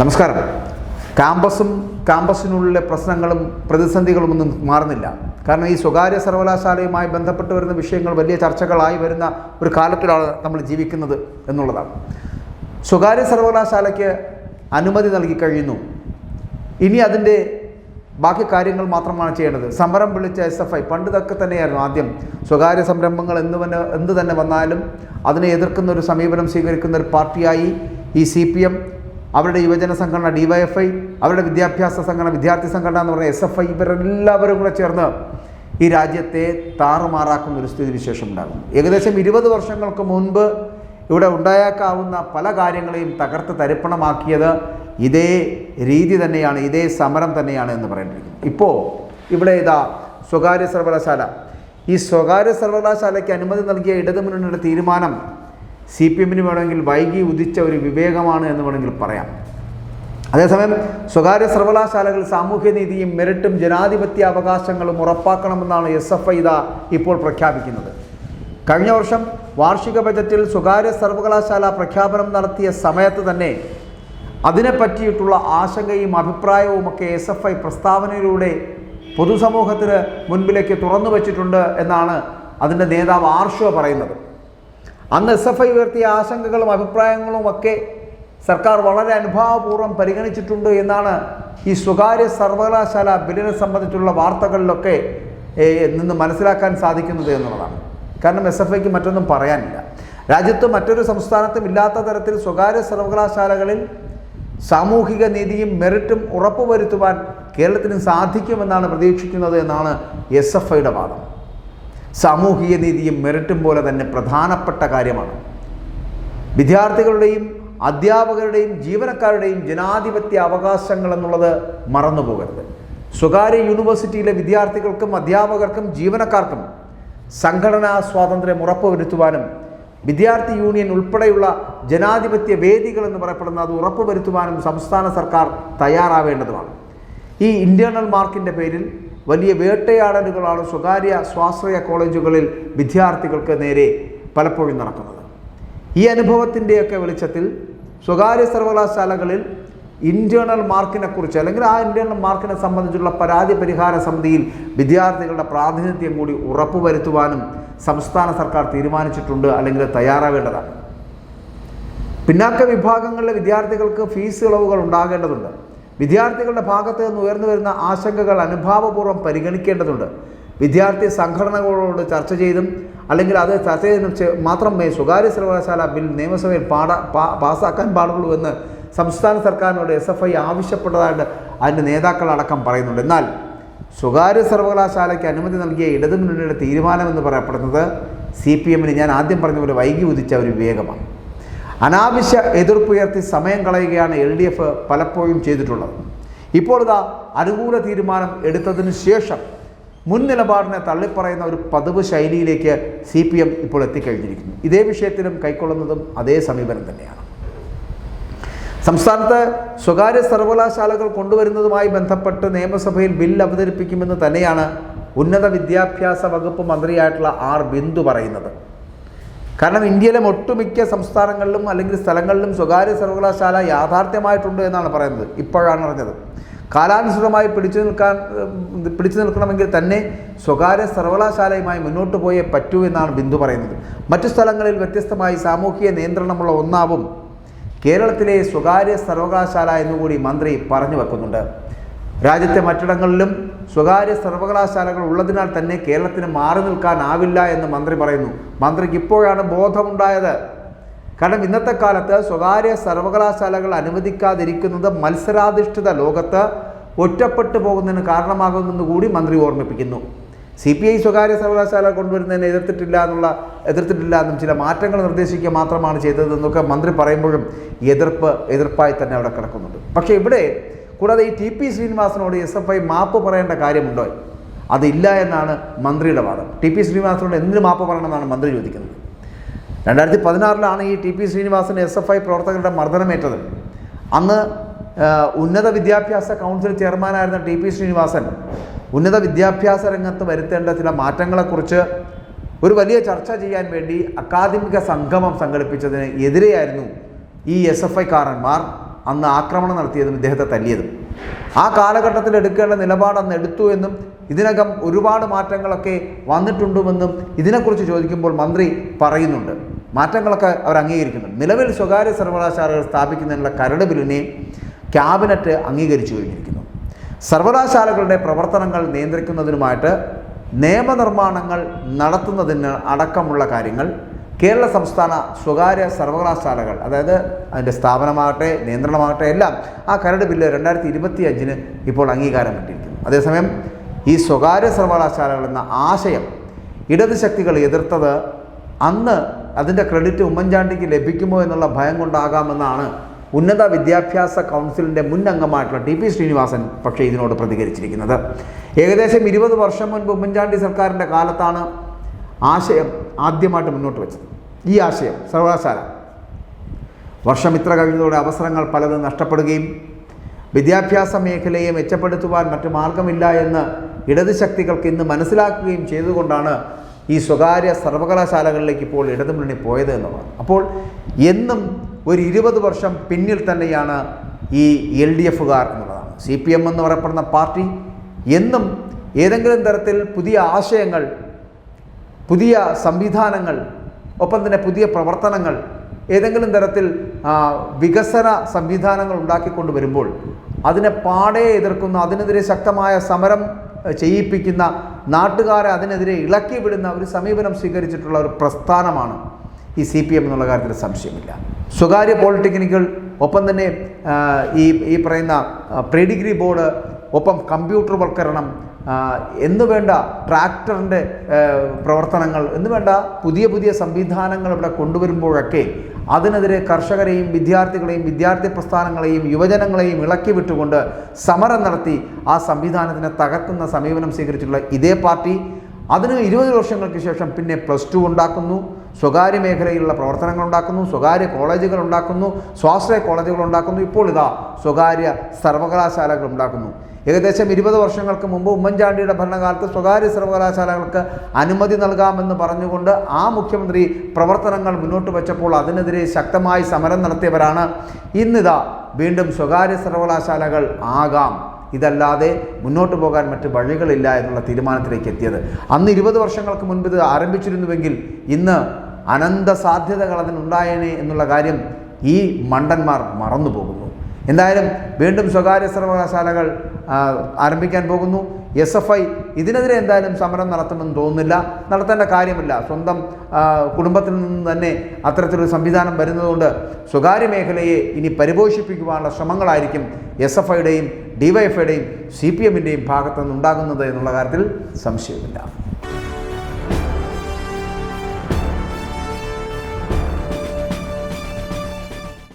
നമസ്കാരം. ക്യാമ്പസും ക്യാമ്പസിനുള്ളിലെ പ്രശ്നങ്ങളും പ്രതിസന്ധികളും ഒന്നും മാറുന്നില്ല. കാരണം ഈ സ്വകാര്യ സർവകലാശാലയുമായി ബന്ധപ്പെട്ട് വരുന്ന വിഷയങ്ങൾ വലിയ ചർച്ചകളായി വരുന്ന ഒരു കാലത്തിലാണ് നമ്മൾ ജീവിക്കുന്നത് എന്നുള്ളതാണ്. സ്വകാര്യ സർവകലാശാലയ്ക്ക് അനുമതി നൽകി കഴിയുന്നു. ഇനി അതിന്റെ ബാക്കി കാര്യങ്ങൾ മാത്രമാണ് ചെയ്യേണ്ടത്. സമരം വിളിച്ച എസ് എഫ് ഐ പണ്ട് ഇതൊക്കെ തന്നെയായിരുന്നു ആദ്യം. സ്വകാര്യ സംരംഭങ്ങൾ എന്ത് തന്നെ എന്ത് തന്നെ വന്നാലും അതിനെ എതിർക്കുന്ന ഒരു സമീപനം സ്വീകരിക്കുന്ന ഒരു പാർട്ടിയായി ഈ സി പി എം അവരുടെ യുവജന സംഘടന ഡിവൈഎഫ്ഐ അവരുടെ വിദ്യാഭ്യാസ സംഘടന വിദ്യാർത്ഥി സംഘടന എന്ന് പറയുന്ന എസ് എഫ് ഐ ഇവരെല്ലാവരും കൂടെ ചേർന്ന് ഈ രാജ്യത്തെ താറുമാറാക്കുന്ന ഒരു സ്ഥിതിവിശേഷം ഉണ്ടാകുന്നു. ഏകദേശം ഇരുപത് വർഷങ്ങൾക്ക് മുൻപ് ഇവിടെ ഉണ്ടായേക്കാവുന്ന പല കാര്യങ്ങളെയും തകർത്ത് തരിപ്പണമാക്കിയത് ഇതേ രീതി തന്നെയാണ് ഇതേ സമരം തന്നെയാണ് എന്ന് പറയേണ്ടിരിക്കുന്നത് ഇപ്പോൾ ഇവിടെ ഇതാ സ്വകാര്യ സർവകലാശാല. ഈ സ്വകാര്യ സർവകലാശാലയ്ക്ക് അനുമതി നൽകിയ ഇടതുമുന്നണിയുടെ തീരുമാനം സി പി എമ്മിന് വേണമെങ്കിൽ വൈകി ഉദിച്ച ഒരു വിവേകമാണ് എന്ന് വേണമെങ്കിൽ പറയാം. അതേസമയം സ്വകാര്യ സർവകലാശാലകൾ സാമൂഹ്യനീതിയും മെറിറ്റും ജനാധിപത്യ അവകാശങ്ങളും ഉറപ്പാക്കണമെന്നാണ് എസ് എഫ് ഐ ഇതാ ഇപ്പോൾ പ്രഖ്യാപിക്കുന്നത്. കഴിഞ്ഞ വർഷം വാർഷിക ബജറ്റിൽ സ്വകാര്യ സർവകലാശാല പ്രഖ്യാപനം നടത്തിയ സമയത്ത് തന്നെ അതിനെപ്പറ്റിയിട്ടുള്ള ആശങ്കയും അഭിപ്രായവും ഒക്കെ എസ് എഫ് ഐ പ്രസ്താവനയിലൂടെ പൊതുസമൂഹത്തിന് മുൻപിലേക്ക് തുറന്നു വച്ചിട്ടുണ്ട് എന്നാണ് അതിന്റെ നേതാവ് ആർഷോ പറയുന്നത്. അന്ന് എസ് എഫ് ഐ ഉയർത്തിയ ആശങ്കകളും അഭിപ്രായങ്ങളും ഒക്കെ സർക്കാർ വളരെ അനുഭാവപൂർവം പരിഗണിച്ചിട്ടുണ്ട് എന്നാണ് ഈ സ്വകാര്യ സർവകലാശാല ബില്ലിനെ സംബന്ധിച്ചുള്ള വാർത്തകളിലൊക്കെ നിന്ന് മനസ്സിലാക്കാൻ സാധിക്കുന്നത് എന്നുള്ളതാണ്. കാരണം എസ് എഫ് ഐക്ക് മറ്റൊന്നും പറയാനില്ല. രാജ്യത്ത് മറ്റൊരു സംസ്ഥാനത്തും ഇല്ലാത്ത തരത്തിൽ സ്വകാര്യ സർവകലാശാലകളിൽ സാമൂഹിക നീതിയും മെറിറ്റും ഉറപ്പുവരുത്തുവാൻ കേരളത്തിന് സാധിക്കുമെന്നാണ് പ്രതീക്ഷിക്കുന്നത് എന്നാണ് എസ് എഫ് ഐയുടെ വാദം. സാമൂഹിക നീതിയും മെറിറ്റും പോലെ തന്നെ പ്രധാനപ്പെട്ട കാര്യമാണ്. വിദ്യാർത്ഥികളുടെയും അധ്യാപകരുടെയും ജീവനക്കാരുടെയും ജനാധിപത്യ അവകാശങ്ങൾ എന്നുള്ളത് മറന്നുപോകരുത് സ്വകാര്യ യൂണിവേഴ്സിറ്റിയിലെ വിദ്യാർത്ഥികൾക്കും അധ്യാപകർക്കും ജീവനക്കാർക്കും സംഘടനാ സ്വാതന്ത്ര്യം ഉറപ്പുവരുത്തുവാനും വിദ്യാർത്ഥി യൂണിയൻ ഉൾപ്പെടെയുള്ള ജനാധിപത്യ വേദികൾ എന്ന് പറയപ്പെടുന്ന അത് ഉറപ്പുവരുത്തുവാനും സംസ്ഥാന സർക്കാർ തയ്യാറാവേണ്ടതുമാണ്. ഈ ഇന്റേർണൽ മാർക്കിന്റെ പേരിൽ വലിയ വേട്ടയാടലുകളാണ് സ്വകാര്യ സ്വാശ്രയ കോളേജുകളിൽ വിദ്യാർത്ഥികൾക്ക് നേരെ പലപ്പോഴും നടക്കുന്നത്. ഈ അനുഭവത്തിന്റെയൊക്കെ വെളിച്ചത്തിൽ സ്വകാര്യ സർവകലാശാലകളിൽ ഇന്റേർണൽ മാർക്കിനെക്കുറിച്ച് അല്ലെങ്കിൽ ആ ഇന്റേർണൽ മാർക്കിനെ സംബന്ധിച്ചുള്ള പരാതി പരിഹാര സമിതിയിൽ വിദ്യാർത്ഥികളുടെ പ്രാതിനിധ്യം കൂടി ഉറപ്പുവരുത്തുവാനും സംസ്ഥാന സർക്കാർ തീരുമാനിച്ചിട്ടുണ്ട് അല്ലെങ്കിൽ തയ്യാറാവേണ്ടതാണ്. പിന്നാക്ക വിഭാഗങ്ങളിലെ വിദ്യാർത്ഥികൾക്ക് ഫീസ് ഇളവുകൾ ഉണ്ടാകേണ്ടതുണ്ട്. വിദ്യാർത്ഥികളുടെ ഭാഗത്ത് നിന്ന് ഉയർന്നു വരുന്ന ആശങ്കകൾ അനുഭാവപൂർവം പരിഗണിക്കേണ്ടതുണ്ട്. വിദ്യാർത്ഥി സംഘടനകളോട് ചർച്ച ചെയ്തും അല്ലെങ്കിൽ അത് ചർച്ച ചെയ്തും ചെ- മാത്രമേ സ്വകാര്യ സർവകലാശാല ബിൽ നിയമസഭയിൽ പാട പാസ്സാക്കാൻ പാടുള്ളൂ എന്ന് സംസ്ഥാന സർക്കാരിനോട് എസ് എഫ് ഐ ആവശ്യപ്പെട്ടതായിട്ട് അതിന്റെ നേതാക്കളടക്കം പറയുന്നുണ്ട്. എന്നാൽ സ്വകാര്യ സർവകലാശാലയ്ക്ക് അനുമതി നൽകിയ ഇടതുമുന്നണിയുടെ തീരുമാനമെന്ന് പറയപ്പെടുന്നത് സി പി എമ്മിന് ഞാൻ ആദ്യം പറഞ്ഞ പോലെ വൈകി ഉദിച്ച ഒരു വിവേകമാണ്. അനാവശ്യ എതിർപ്പുയർത്തി സമയം കളയുകയാണ് എൽ ഡി എഫ് പലപ്പോഴും ചെയ്തിട്ടുള്ളത്. ഇപ്പോൾ ഇതാ അനുകൂല തീരുമാനം എടുത്തതിന് ശേഷം മുൻ നിലപാടിനെ തള്ളിപ്പറയുന്ന ഒരു പതിവ് ശൈലിയിലേക്ക് സി പി എം ഇപ്പോൾ എത്തിക്കഴിഞ്ഞിരിക്കുന്നു. ഇതേ വിഷയത്തിലും കൈക്കൊള്ളുന്നതും അതേ സമീപനം തന്നെയാണ്. സംസ്ഥാനത്ത് സ്വകാര്യ സർവകലാശാലകൾ കൊണ്ടുവരുന്നതുമായി ബന്ധപ്പെട്ട് നിയമസഭയിൽ ബിൽ അവതരിപ്പിക്കുമെന്ന് തന്നെയാണ് ഉന്നത വിദ്യാഭ്യാസ വകുപ്പ് മന്ത്രിയായിട്ടുള്ള ആർ ബിന്ദു പറയുന്നത്. കാരണം ഇന്ത്യയിലെ ഒട്ടുമിക്ക സംസ്ഥാനങ്ങളിലും അല്ലെങ്കിൽ സ്ഥലങ്ങളിലും സ്വകാര്യ സർവകലാശാല യാഥാർത്ഥ്യമായിട്ടുണ്ട് എന്നാണ് പറയുന്നത്. ഇപ്പോഴാണ് അറിഞ്ഞത്. കാലാനുസൃതമായി പിടിച്ചു നിൽക്കാൻ പിടിച്ചു നിൽക്കണമെങ്കിൽ തന്നെ സ്വകാര്യ സർവകലാശാലയുമായി മുന്നോട്ട് പോയേ പറ്റൂ എന്നാണ് ബിന്ദു പറയുന്നത്. മറ്റു സ്ഥലങ്ങളിൽ വ്യത്യസ്തമായി സാമൂഹിക നിയന്ത്രണമുള്ള ഒന്നാവും കേരളത്തിലെ സ്വകാര്യ സർവകലാശാല എന്നുകൂടി മന്ത്രി പറഞ്ഞു വെക്കുന്നുണ്ട്. രാജ്യത്തെ മറ്റിടങ്ങളിലും സ്വകാര്യ സർവകലാശാലകൾ ഉള്ളതിനാൽ തന്നെ കേരളത്തിന് മാറി നിൽക്കാനാവില്ല എന്ന് മന്ത്രി പറയുന്നു. മന്ത്രിക്ക് ഇപ്പോഴാണ് ബോധമുണ്ടായത്. കാരണം ഇന്നത്തെ കാലത്ത് സ്വകാര്യ സർവകലാശാലകൾ അനുവദിക്കാതിരിക്കുന്നത് മത്സരാധിഷ്ഠിത ലോകത്ത് ഒറ്റപ്പെട്ടു പോകുന്നതിന് കാരണമാകുമെന്ന് കൂടി മന്ത്രി ഓർമ്മിപ്പിക്കുന്നു. സി പി ഐ സ്വകാര്യ സർവകലാശാല കൊണ്ടുവരുന്നതിനെ എതിർത്തിട്ടില്ല എന്നുള്ള എതിർത്തിട്ടില്ല എന്നും ചില മാറ്റങ്ങൾ നിർദ്ദേശിക്കുക മാത്രമാണ് ചെയ്തതെന്നൊക്കെ മന്ത്രി പറയുമ്പോഴും എതിർപ്പ് എതിർപ്പായി തന്നെ അവിടെ കിടക്കുന്നുണ്ട്. പക്ഷേ ഇവിടെ കൂടാതെ ഈ ടി പി ശ്രീനിവാസനോട് എസ് എഫ് ഐ മാപ്പ് പറയേണ്ട കാര്യമുണ്ടോ? അതില്ല എന്നാണ് മന്ത്രിയുടെ വാദം. ടി പി ശ്രീനിവാസനോട് എന്തിന് മാപ്പ് പറയണമെന്നാണ് മന്ത്രി ചോദിക്കുന്നത്. രണ്ടായിരത്തി പതിനാറിലാണ് ഈ T P Sreenivasan S F I പ്രവർത്തകരുടെ മർദ്ദനമേറ്റത്. അന്ന് ഉന്നത വിദ്യാഭ്യാസ കൗൺസിൽ ചെയർമാനായിരുന്ന ടി പി ശ്രീനിവാസൻ ഉന്നത വിദ്യാഭ്യാസ രംഗത്ത് വരുത്തേണ്ട ചില മാറ്റങ്ങളെക്കുറിച്ച് ഒരു വലിയ ചർച്ച ചെയ്യാൻ വേണ്ടി അക്കാദമിക സംഗമം സംഘടിപ്പിച്ചതിന് എതിരെയായിരുന്നു ഈ എസ് എഫ് ഐക്കാരന്മാർ അന്ന് ആക്രമണം നടത്തിയതും ഇദ്ദേഹത്തെ തല്ലിയതും. ആ കാലഘട്ടത്തിൽ എടുക്കേണ്ട നിലപാട് അന്ന് എടുത്തു എന്നും ഇതിനകം ഒരുപാട് മാറ്റങ്ങളൊക്കെ വന്നിട്ടുണ്ടുമെന്നും ഇതിനെക്കുറിച്ച് ചോദിക്കുമ്പോൾ മന്ത്രി പറയുന്നുണ്ട്. മാറ്റങ്ങളൊക്കെ അവർ അംഗീകരിക്കുന്നുണ്ട്. നിലവിൽ സ്വകാര്യ സർവകലാശാലകൾ സ്ഥാപിക്കുന്നതിനുള്ള കരട് ബില്ലിനെ ക്യാബിനറ്റ് അംഗീകരിച്ചു കഴിഞ്ഞിരിക്കുന്നു. സർവകലാശാലകളുടെ പ്രവർത്തനങ്ങൾ നിയന്ത്രിക്കുന്നതിനുമായിട്ട് നിയമനിർമ്മാണങ്ങൾ നടത്തുന്നതിന് അടക്കമുള്ള കാര്യങ്ങൾ കേരള സംസ്ഥാന സ്വകാര്യ സർവകലാശാലകൾ അതായത് അതിന്റെ സ്ഥാപനമാകട്ടെ നിയന്ത്രണമാകട്ടെ എല്ലാം ആ കരട് ബില്ല് രണ്ടായിരത്തി ഇരുപത്തി അഞ്ചിന് ഇപ്പോൾ അംഗീകാരം കിട്ടിയിരിക്കുന്നു അതേസമയം ഈ സ്വകാര്യ സർവകലാശാലകൾ എന്ന ആശയം ഇടത് ശക്തികൾ എതിർത്തത് അന്ന് അതിന്റെ ക്രെഡിറ്റ് ഉമ്മൻചാണ്ടിക്ക് ലഭിക്കുമോ എന്നുള്ള ഭയം കൊണ്ടാകാമെന്നാണ് ഉന്നത വിദ്യാഭ്യാസ കൗൺസിലിന്റെ മുൻ അംഗമായിട്ടുള്ള ടി പി ശ്രീനിവാസൻ പക്ഷേ ഇതിനോട് പ്രതികരിച്ചിരിക്കുന്നത്. ഏകദേശം ഇരുപത് വർഷം മുൻപ് ഉമ്മൻചാണ്ടി സർക്കാരിന്റെ കാലത്താണ് ആശയം ആദ്യമായിട്ട് മുന്നോട്ട് വെച്ചത്. ഈ ആശയം സർവകലാശാല. വർഷം ഇത്ര കഴിഞ്ഞതോടെ അവസരങ്ങൾ പലതും നഷ്ടപ്പെടുകയും വിദ്യാഭ്യാസ മേഖലയെ മെച്ചപ്പെടുത്തുവാൻ മറ്റു മാർഗമില്ല എന്ന് ഇടത് ശക്തികൾക്ക് ഇന്ന് മനസ്സിലാക്കുകയും ചെയ്തുകൊണ്ടാണ് ഈ സ്വകാര്യ സർവകലാശാലകളിലേക്ക് ഇപ്പോൾ ഇടതുമുന്നണി പോയത് എന്നുള്ളതാണ് അപ്പോൾ എന്നും ഒരു ഇരുപത് വർഷം പിന്നിൽ തന്നെയാണ് ഈ എൽ ഡി എഫുകാർ എന്നുള്ളതാണ്. സി പി എം എന്ന് പറയപ്പെടുന്ന പാർട്ടി എന്നും ഏതെങ്കിലും തരത്തിൽ പുതിയ ആശയങ്ങൾ പുതിയ സംവിധാനങ്ങൾ ഒപ്പം തന്നെ പുതിയ പ്രവർത്തനങ്ങൾ ഏതെങ്കിലും തരത്തിൽ വികസന സംവിധാനങ്ങൾ ഉണ്ടാക്കിക്കൊണ്ട് വരുമ്പോൾ അതിനെ പാടെ എതിർക്കുന്ന അതിനെതിരെ ശക്തമായ സമരം ചെയ്യിപ്പിക്കുന്ന നാട്ടുകാരെ അതിനെതിരെ ഇളക്കി വിടുന്ന ഒരു സമീപനം സ്വീകരിച്ചിട്ടുള്ള ഒരു പ്രസ്ഥാനമാണ് ഈ സി പി എം എന്നുള്ള കാര്യത്തിൽ സംശയമില്ല. സ്വകാര്യ പോളിടെക്നിക്കുകൾ ഒപ്പം തന്നെ ഈ ഈ പറയുന്ന പ്രീഡിഗ്രി ബോർഡ് ഒപ്പം കമ്പ്യൂട്ടർ വൽക്കരണം എന്ന് വേണ്ട ട്രാക്ടറിന്റെ പ്രവർത്തനങ്ങൾ എന്ന് വേണ്ട പുതിയ പുതിയ സംവിധാനങ്ങൾ ഇവിടെ കൊണ്ടുവരുമ്പോഴൊക്കെ അതിനെതിരെ കർഷകരെയും വിദ്യാർത്ഥികളെയും വിദ്യാർത്ഥി പ്രസ്ഥാനങ്ങളെയും യുവജനങ്ങളെയും ഇളക്കി വിട്ടുകൊണ്ട് സമരം നടത്തി ആ സംവിധാനത്തിനെ തകർക്കുന്ന സമീപനം സ്വീകരിച്ചിട്ടുള്ള ഇതേ പാർട്ടി അതിന് ഇരുപത് വർഷങ്ങൾക്ക് ശേഷം പിന്നെ പ്ലസ് ടു ഉണ്ടാക്കുന്നു. സ്വകാര്യ മേഖലയിലുള്ള പ്രവർത്തനങ്ങൾ ഉണ്ടാക്കുന്നു സ്വകാര്യ കോളേജുകൾ ഉണ്ടാക്കുന്നു സ്വാശ്രയ കോളേജുകൾ ഉണ്ടാക്കുന്നു. ഇപ്പോൾ ഇതാ സ്വകാര്യ സർവകലാശാലകൾ ഉണ്ടാക്കുന്നു. ഏകദേശം ഇരുപത് വർഷങ്ങൾക്ക് മുമ്പ് ഉമ്മൻചാണ്ടിയുടെ ഭരണകാലത്ത് സ്വകാര്യ സർവകലാശാലകൾക്ക് അനുമതി നൽകാമെന്ന് പറഞ്ഞുകൊണ്ട് ആ മുഖ്യമന്ത്രി പ്രവർത്തനങ്ങൾ മുന്നോട്ട് വെച്ചപ്പോൾ അതിനെതിരെ ശക്തമായി സമരം നടത്തിയവരാണ്. ഇന്നിതാ വീണ്ടും സ്വകാര്യ സർവകലാശാലകൾ ആകാം. ഇതല്ലാതെ മുന്നോട്ട് പോകാൻ മറ്റ് വഴികളില്ല എന്നുള്ള തീരുമാനത്തിലേക്ക് എത്തിയത്. അന്ന് ഇരുപത് വർഷങ്ങൾക്ക് മുൻപ് ഇത് ആരംഭിച്ചിരുന്നുവെങ്കിൽ ഇന്ന് അനന്ത സാധ്യതകൾ അതിനുണ്ടായേനെ എന്നുള്ള കാര്യം ഈ മണ്ടന്മാർ മറന്നു പോകുന്നു എന്തായാലും വീണ്ടും സ്വകാര്യ സർവകലാശാലകൾ ആരംഭിക്കാൻ പോകുന്നു. എസ് എഫ് ഐ ഇതിനെതിരെ എന്തായാലും സമരം നടത്തുമെന്ന് തോന്നുന്നില്ല. നടത്തേണ്ട കാര്യമില്ല. സ്വന്തം കുടുംബത്തിൽ നിന്ന് തന്നെ അത്തരത്തിലൊരു സംവിധാനം വരുന്നതുകൊണ്ട് സ്വകാര്യ മേഖലയെ ഇനി പരിപോഷിപ്പിക്കുവാനുള്ള ശ്രമങ്ങളായിരിക്കും എസ് എഫ് ഐയുടെയും ഡിവൈഎഫ്ഐയുടെയും സി പി എമ്മിന്റെയും ഭാഗത്തു നിന്നുണ്ടാകുന്നത് എന്നുള്ള കാര്യത്തിൽ സംശയമില്ല.